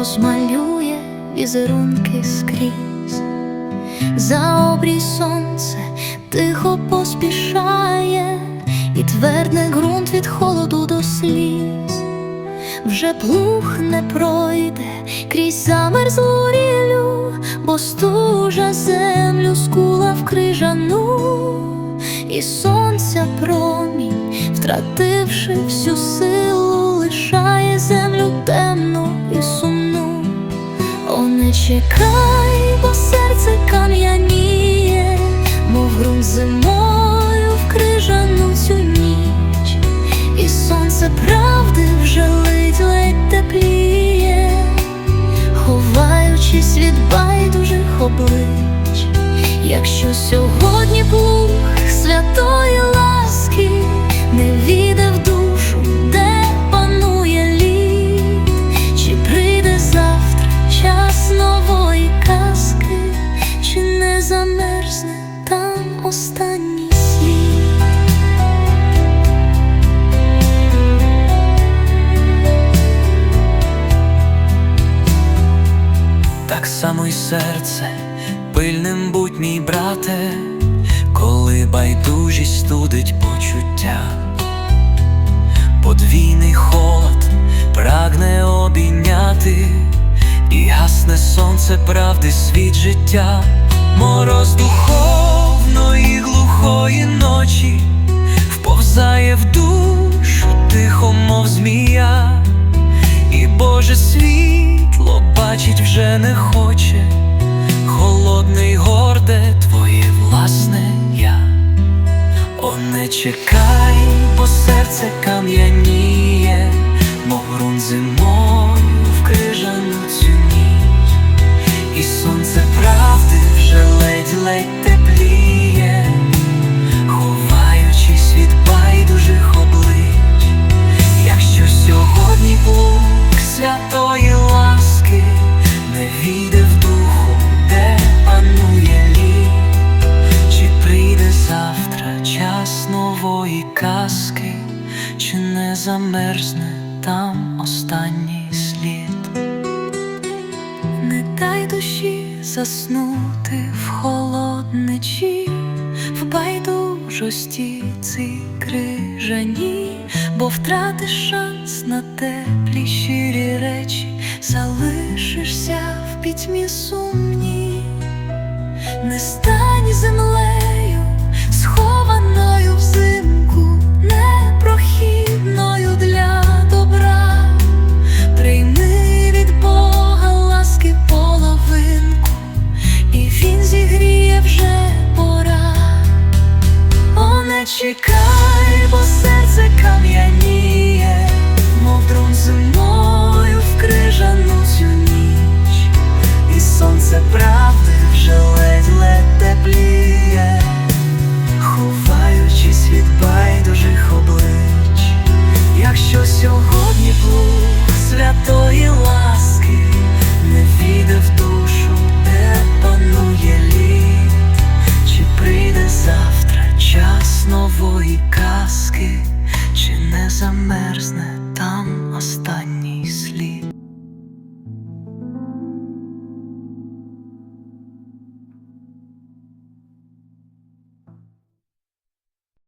розмалює візерунки скрізь, за обрій сонце тихо поспішає, і твердне ґрунт від холоду до сліз, вже плуг не пройде крізь замерзлу рілю, бо стужа землю скула в крижану, і сонця промінь, втративши всю силу, не чекай, бо серце кам'яніє, мов ґрунт зимою в крижану цю ніч, і сонце правди вже ледь ледь тепліє, ховаючись від байдужих облич, якщо сьогодні пильним будь мій брате, коли байдужість студить почуття, подвійний холод прагне обійняти, і гасне сонце правди світ життя, мороз духовної глухої ночі, вповзає в душу тихо, мов змія. І Боже світло бачить вже не хоче, холодне й горде твоє власне я. О, не чекай, бо серце кам'яніє, нової казки, чи не замерзне там останній слід? Не дай душі заснути в холодничі, в байдужості ці крижані, бо втратиш шанс на теплі щирі речі, залишишся в пітьмі сумні, не стань землею. не чекай, бо серце кам'яніє, мов друн зимою в крижану цю ніч, і сонце прав. замерзне.